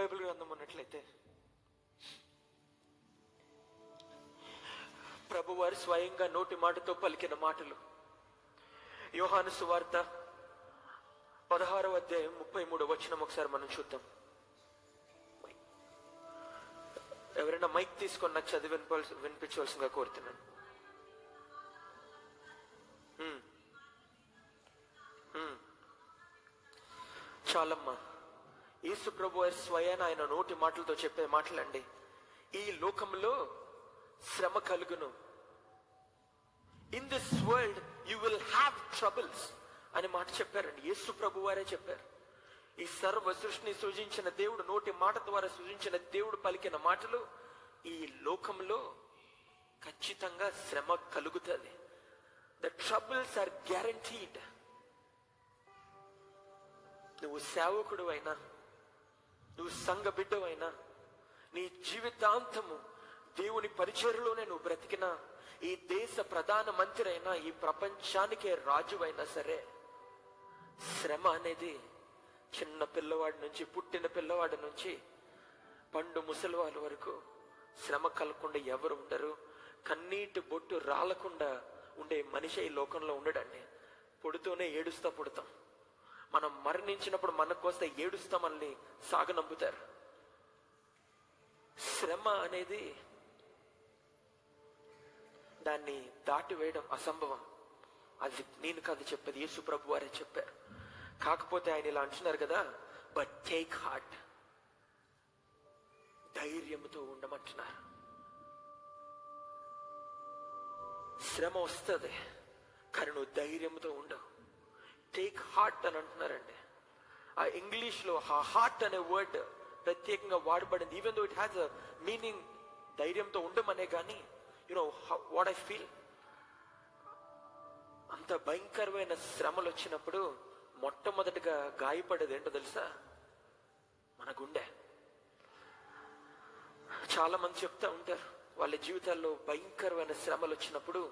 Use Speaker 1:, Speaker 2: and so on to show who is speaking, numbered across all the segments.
Speaker 1: Bible గ్రంథం ఉన్నట్లయితే. ప్రభువారు స్వయంగా నోటి మాటతో పలికిన మాటలు. యోహాను సువార్త పదహారవ అధ్యాయం ముప్పై మూడు వచ్చిన ఒకసారి మనం చూద్దాం. ఎవరైనా మైక్ తీసుకొని నాకు చదివి వినిపాల్సి వినిపించవలసిందిగా కోరుతున్నాను. చాలమ్మా. యేసు ప్రభు స్వయాన ఆయన నోటి మాటలతో చెప్పే మాటలండి. ఈ లోకంలో శ్రమ కలుగును. In this world you will have troubles అని మాట చెప్పారండి. యేసు ప్రభు వారే చెప్పారు. ఈ సర్వ సృష్టిని సృజించిన దేవుడు నోటి మాట ద్వారా సృజించిన దేవుడు పలికిన మాటలు ఈ లోకంలో ఖచ్చితంగా శ్రమ కలుగుతుంది. ద ట్రబుల్స్ ఆర్ గ్యారంటీడ్ నువ్వు సేవకుడు అయినా నువ్వు సంఘ బిడ్డవైనా నీ జీవితాంతము దేవుని పరిచయలోనే నువ్వు బ్రతికినా ఈ దేశ ప్రధాన మంత్రి అయినా ఈ ప్రపంచానికే రాజువైనా సరే శ్రమ అనేది చిన్న పిల్లవాడి నుంచి పుట్టిన పిల్లవాడి నుంచి పండు ముసలివాళ్ళ వరకు శ్రమ కలగకుండా ఎవరు ఉండరు. కన్నీటి బొట్టు రాలకుండా ఉండే మనిషి ఈ లోకంలో ఉండడండి. పుడుతూనే ఏడుస్తా పుడతాం. మనం మరణించినప్పుడు మనకు వస్తే ఏడుస్తా మనల్ని సాగనంపుతారు. శ్రమ అనేది దాన్ని దాటివేయడం అసంభవం. అది నేను కాదు చెప్పేది యేసు ప్రభు వారే చెప్పారు. కాకపోతే ఆయన ఇలా అంటున్నారు కదా బట్ టేక్ హార్ట్ ధైర్యంతో ఉండమంటున్నారు. శ్రమ వస్తుంది కానీ నువ్వు ధైర్యంతో ఉండవు. టేక్ హార్ట్ అని అంటున్నారండి. ఆ ఇంగ్లీష్లో ఆ హార్ట్ అనే వర్డ్ ప్రత్యేకంగా వాడబడింది. Even though it has a meaning ధైర్యంతో ఉండమనే కానీ యునో వాట్ ఐ ఫీల్ అంత భయంకరమైన శ్రమలు వచ్చినప్పుడు మొట్టమొదటిగా గాయపడేది ఏంటో తెలుసా? మన గుండె. చాలా మంది చెప్తా ఉంటారు వాళ్ళ జీవితాల్లో భయంకరమైన శ్రమలు వచ్చినప్పుడు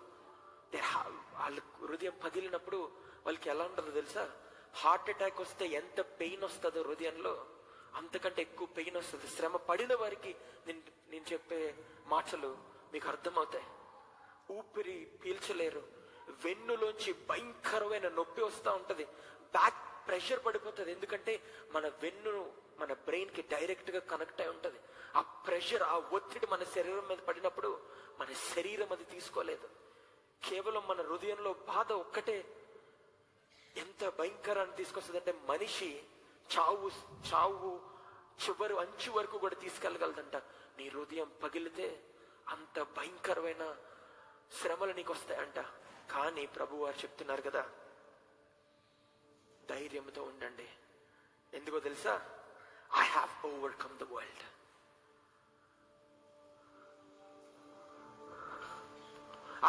Speaker 1: వాళ్ళ హృదయం పగిలినప్పుడు వాళ్ళకి ఎలా ఉంటుందో తెలుసా? హార్ట్ అటాక్ వస్తే ఎంత పెయిన్ వస్తుందో హృదయంలో అంతకంటే ఎక్కువ పెయిన్ వస్తుంది. శ్రమ పడిన వారికి నేను నేను చెప్పే మాటలు మీకు అర్థమవుతాయి. ఊపిరి పీల్చలేరు. వెన్నులోంచి భయంకరమైన నొప్పి వస్తూ ఉంటుంది. బ్యాక్ ప్రెషర్ పడిపోతుంది. ఎందుకంటే మన వెన్ను మన బ్రెయిన్కి డైరెక్ట్గా కనెక్ట్ అయి ఉంటుంది. ఆ ప్రెషర్ ఆ ఒత్తిడి మన శరీరం మీద పడినప్పుడు మన శరీరం అది తీసుకోలేదు. కేవలం మన హృదయంలో బాధ ఒక్కటే ఎంత భయంకరాన్ని తీసుకొస్తుందంటే మనిషి చావు చావు చివరి అంచు వరకు కూడా తీసుకెళ్ళగలదంట. నీ హృదయం పగిలితే అంత భయంకరమైన శ్రమలు నీకు వస్తాయంట కానీ ప్రభు వారు చెప్తున్నారు కదా ధైర్యంతో ఉండండి. ఎందుకో తెలుసా? I have overcome the world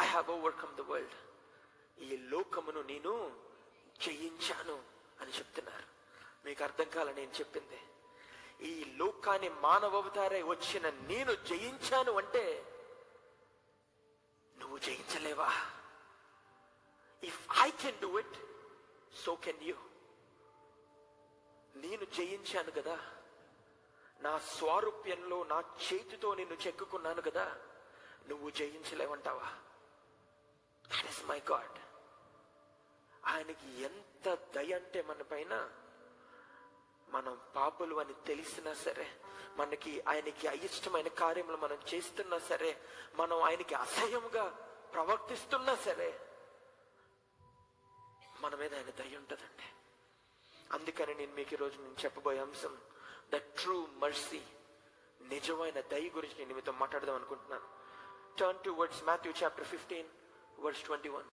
Speaker 1: I have overcome the world ఈ లోకమును నేను జయించాను అని చెప్తున్నారు. మీకు అర్థం కాల నేను చెప్పింది. ఈ లోకాన్ని మానవవతారై వచ్చిన నేను జయించాను అంటే నువ్వు జయించలేవా? If I can do it so can you నేను జయించాను కదా. నా స్వారూప్యంలో నా చేతితో నిన్ను చెక్కుకున్నాను కదా. నువ్వు జయించలేవంటావా? దట్ ఇస్ మై గాడ్ ఆయనకి ఎంత దయ అంటే మన పైన మనం పాపులు అని తెలిసినా సరే మనకి ఆయనకి అయిష్టమైన కార్యములు మనం చేస్తున్నా సరే మనం ఆయనకి అసహ్యంగా ప్రవర్తిస్తున్నా సరే మన మీద ఆయన దయ ఉంటుందండి. అందుకని నేను మీకు ఈరోజు నేను చెప్పబోయే అంశం ద ట్రూ మర్సీ నిజమైన దయ గురించి నేను మీతో మాట్లాడదాం అనుకుంటున్నాను. Turn to words Matthew chapter fifteen words twenty one